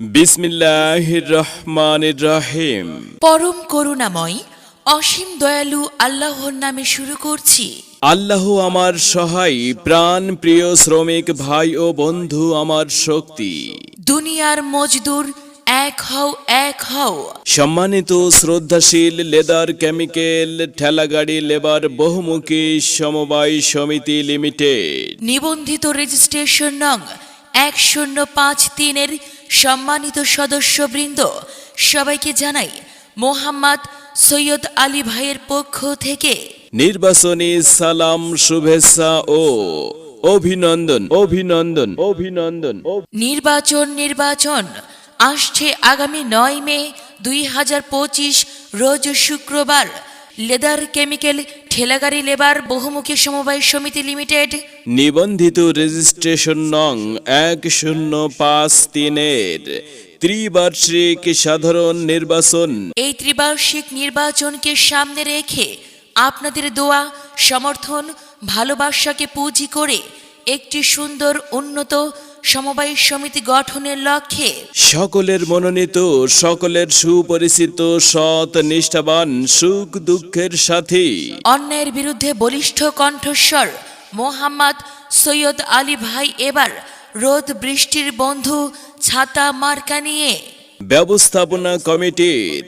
বিসমিল্লাহির রহমানির রহিম পরম করুণাময় অসীম দয়ালু আল্লাহর নামে শুরু করছি। আল্লাহ আমার সহায় প্রাণ প্রিয় শ্রমিক ভাই ও বন্ধু আমার শক্তি। দুনিয়ার মজদুর এক হও এক হও। সম্মানিত শ্রদ্ধাশীল লেদার কেমিক্যাল ঠেলাগাড়ি লেবার বহুমুখী সমবায় সমিতি লিমিটেড। নিবন্ধিত রেজিস্ট্রেশন নং এক শূন্য পাঁচ তিনের সম্মানিত সদস্যবৃন্দ সবাইকে জানাই মোহাম্মদ সৈয়দ আলী ভাইয়ের পক্ষ থেকে নির্বাচনী সালাম শুভেচ্ছা ও অভিনন্দন অভিনন্দন অভিনন্দন। নির্বাচন নির্বাচন আসছে আগামী নয় মে দুই হাজার পঁচিশ রোজ শুক্রবার লেদার কেমিক্যাল ঠেলাগাড়ি লেবার বহুমুখী সমবায় সমিতি লিমিটেড। নিবন্ধিত রেজিস্ট্রেশন নং এক শূন্য পাঁচ তিনের। ত্রিবার্ষিক সাধারণ নির্বাচন। এই ত্রিবার্ষিক নির্বাচনকে সামনে রেখে আপনাদের দোয়া সমর্থন ভালোবাসাকে পুঁজি করে একটি সুন্দর উন্নত সমবায় সমিতি গঠনের লক্ষ্যে সকলের মনোনীত সকলের সুপরিচিত সৎ নিষ্ঠাবান সুখ দুঃখের সাথে। অন্যায়ের বিরুদ্ধে বলিষ্ঠ কণ্ঠস্বর মোহাম্মদ সৈয়দ আলী ভাই এবার রোদ বৃষ্টির বন্ধু ছাতা মার্কা নিয়ে ব্যবস্থাপনা কমিটির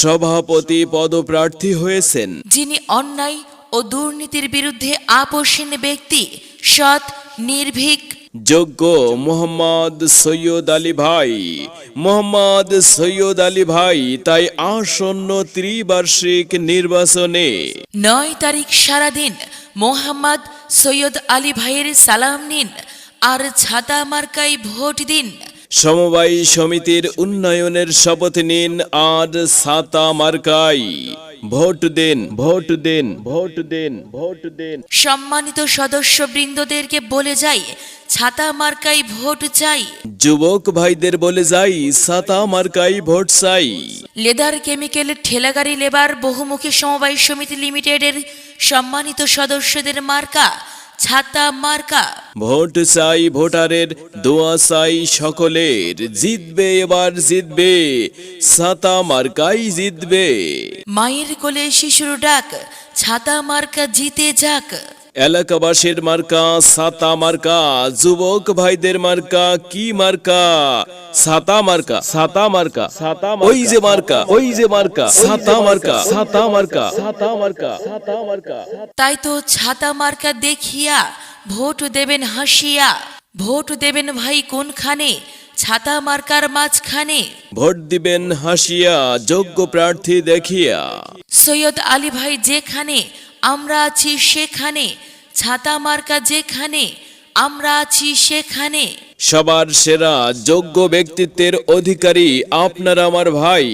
সভাপতি পদপ্রার্থী হয়েছেন। যিনি অন্যায় ও দুর্নীতির বিরুদ্ধে আপোষহীন ব্যক্তি সৎ নির্ভীক যোগ্য মোহাম্মদ সৈয়দ আলী ভাই। মোহাম্মদ সৈয়দ আলী ভাই তাই আসন্ন ত্রিবার্ষিক নির্বাচনে। নয় তারিখ সারাদিন মোহাম্মদ সৈয়দ আলী ভাইয়ের সালাম নিন আর ছাতা মার্কায় ভোট দিন। সমবায় সমিতির উন্নয়নের শপথ নিন আর ছাতা মার্কাই ভোট দেন ভোট দেন ভোট দেন ভোট দেন। সম্মানিত সদস্য বৃন্দদেরকে বলে যাই ছাতা মার্কাই ভোট চাই। যুবক ভাইদের বলে যাই ছাতা মার্কাই ভোট চাই। লেদার কেমিক্যাল ঠেলাগাড়ি লেবার বহুমুখী সমবায় সমিতি লিমিটেডের সম্মানিত সদস্যদের মার্কা ছাতা মার্কা। ভোট চাই ভোটারের দোয়া চাই সকলের। জিতবে এবার জিতবে ছাতা মার্কাই জিতবে। মায়ের কোলে শিশুর ডাক ছাতা মার্কা জিতে যাক। এলাকাবাসীর মার্কা সাতা মার্কা যুবক ভাইদের মার্কা কি মার্কা? সাতা মার্কা সাতা মার্কা সাতা ওই যে মার্কা ওই যে মার্কা সাতা মার্কা সাতা মার্কা। সাতা মার্কা সাতা মার্কা। তাই তো ছাতা মার্কা দেখিয়া ভোট দেবেন হাসিয়া। ভোট দেবেন ভাই কোনখানে? ছাতা মার্কার মাঝখানে। ভোট দিবেন হাসিয়া যোগ্য প্রার্থী দেখিয়া। সৈয়দ আলী ভাই যেখানে আমরা আছি সেখানে ছাতা মার্কা যেখানে আমরা আছি সেখানে। সবার সেরা যোগ্য ব্যক্তিত্বের অধিকারী আপনার আমার ভাই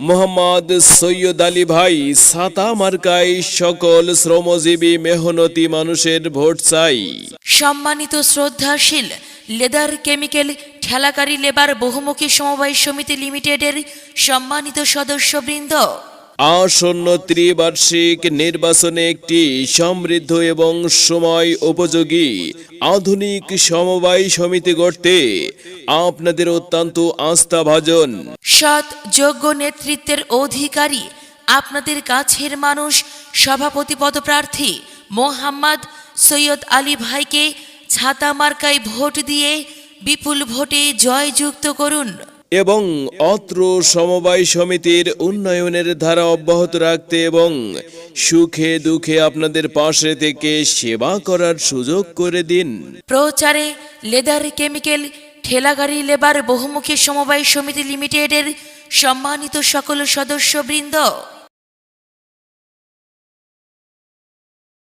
মোহাম্মদ সৈয়দ আলী ভাই সাতা মার্কাই সকল শ্রমজীবী মেহনতি মানুষের ভোট চাই। সম্মানিত শ্রদ্ধাশীল লেদার কেমিক্যাল ঠেলাকারী লেবার বহুমুখী সমবায় সমিতি লিমিটেডের সম্মানিত সদস্যবৃন্দ আসন্ন ত্রিবার্ষিক নির্বাচনে একটি সমৃদ্ধ এবং সময় উপযোগী আধুনিক সমবায় সমিতি গড়তে আপনাদের অত্যন্ত আস্থাভাজন। সৎ, যোগ্য নেতৃত্বের অধিকারী, আপনাদের কাছের মানুষ, সভাপতি পদপ্রার্থী মোহাম্মদ সৈয়দ আলী ভাইকে ছাতা মার্কায় ভোট দিয়ে বিপুল ভোটে জয়যুক্ত করুন। এবং অত্র সমবায় সমিতির উন্নয়নের ধারা অব্যাহত রাখতে এবং সুখে দুঃখে আপনাদের পাশে থেকে সেবা করার সুযোগ করে দিন। প্রচারে লেদার কেমিক্যাল, ঠেলাগাড়ি লেবার বহুমুখী সমবায় সমিতি লিমিটেডের সম্মানিত সকল সদস্যবৃন্দ।